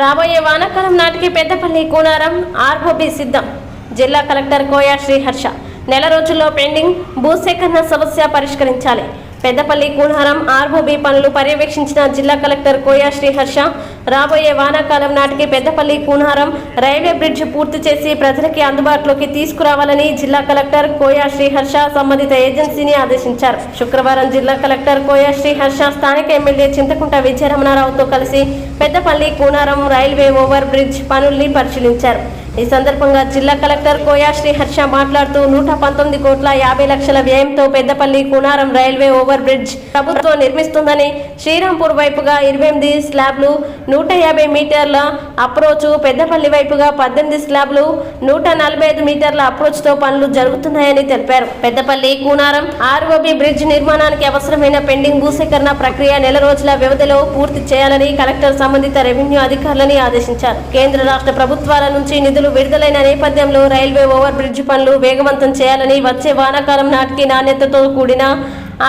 రాబోయే వానాకాలం నాటికి పెద్దపల్లి కూనారం ఆర్ఓబి సిద్ధం. జిల్లా కలెక్టర్ కోయా శ్రీహర్ష. నెల రోజుల్లో పెండింగ్ భూసేకరణ సమస్య పరిష్కరించాలి. పెద్దపల్లి కూనారం ఆర్ఓబి పనులు పర్యవేక్షించిన జిల్లా కలెక్టర్ కోయా శ్రీహర్ష. రాబోయే వానాకాలం నాటికి పెద్దపల్లి కూనారం రైల్వే బ్రిడ్జ్ పూర్తి చేసి ప్రజలకి అందుబాటులోకి తీసుకురావాలని జిల్లా కలెక్టర్ కోయా శ్రీహర్ష సంబంధిత ఏజెన్సీని ఆదేశించారు. శుక్రవారం జిల్లా కలెక్టర్ కోయా శ్రీహర్ష స్థానిక ఎమ్మెల్యే చింతకుంట విజయరమణారావుతో కలిసి Peddapalli Koonaram railway over bridge పనుల్ని పరిశీలించారు. ఈ సందర్భంగా జిల్లా కలెక్టర్ కోయా శ్రీహర్ష మాట్లాడుతూ నూట పంతొమ్మిది కోట్ల యాభై లక్షల వ్యయంతో Peddapalli Koonaram railway over bridge ప్రభుత్వం నిర్మిస్తుందని శ్రీరాంపూర్ వైపుగా ఇరవై ఎనిమిది స్లాబ్లు నూట యాభై మీటర్ల అప్రోచ్ పెద్దపల్లి వైపుగా పద్దెనిమిది స్లాబ్లు నూట నలభై ఐదు మీటర్ల అప్రోచ్తో పనులు జరుగుతున్నాయని తెలిపారు. పెద్దపల్లి కూనారం ఆర్ఓబి బ్రిడ్జ్ నిర్మాణానికి అవసరమైన పెండింగ్ భూసేకరణ ప్రక్రియ నెల రోజుల వ్యవధిలో పూర్తి చేయాలని కలెక్టర్ సంబంధిత రెవెన్యూ అధికారులని ఆదేశించారు. కేంద్ర రాష్ట్ర ప్రభుత్వాల నుంచి నిధులు విడుదలైన నేపథ్యంలో రైల్వే ఓవర్ బ్రిడ్జ్ పనులు వేగవంతం చేయాలని వచ్చే వానాకాలం నాటికి నాణ్యతతో కూడిన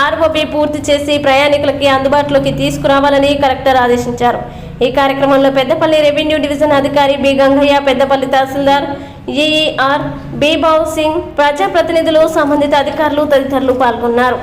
ఆర్ఓబి పూర్తి చేసి ప్రయాణికులకి అందుబాటులోకి తీసుకురావాలని కలెక్టర్ ఆదేశించారు. ఈ కార్యక్రమంలో పెద్దపల్లి రెవెన్యూ డివిజన్ అధికారి B Gangaiah Peddapalli tahsildar E E R B Babu Singh ప్రజాప్రతినిధులు సంబంధిత అధికారులు తదితరులు పాల్గొన్నారు.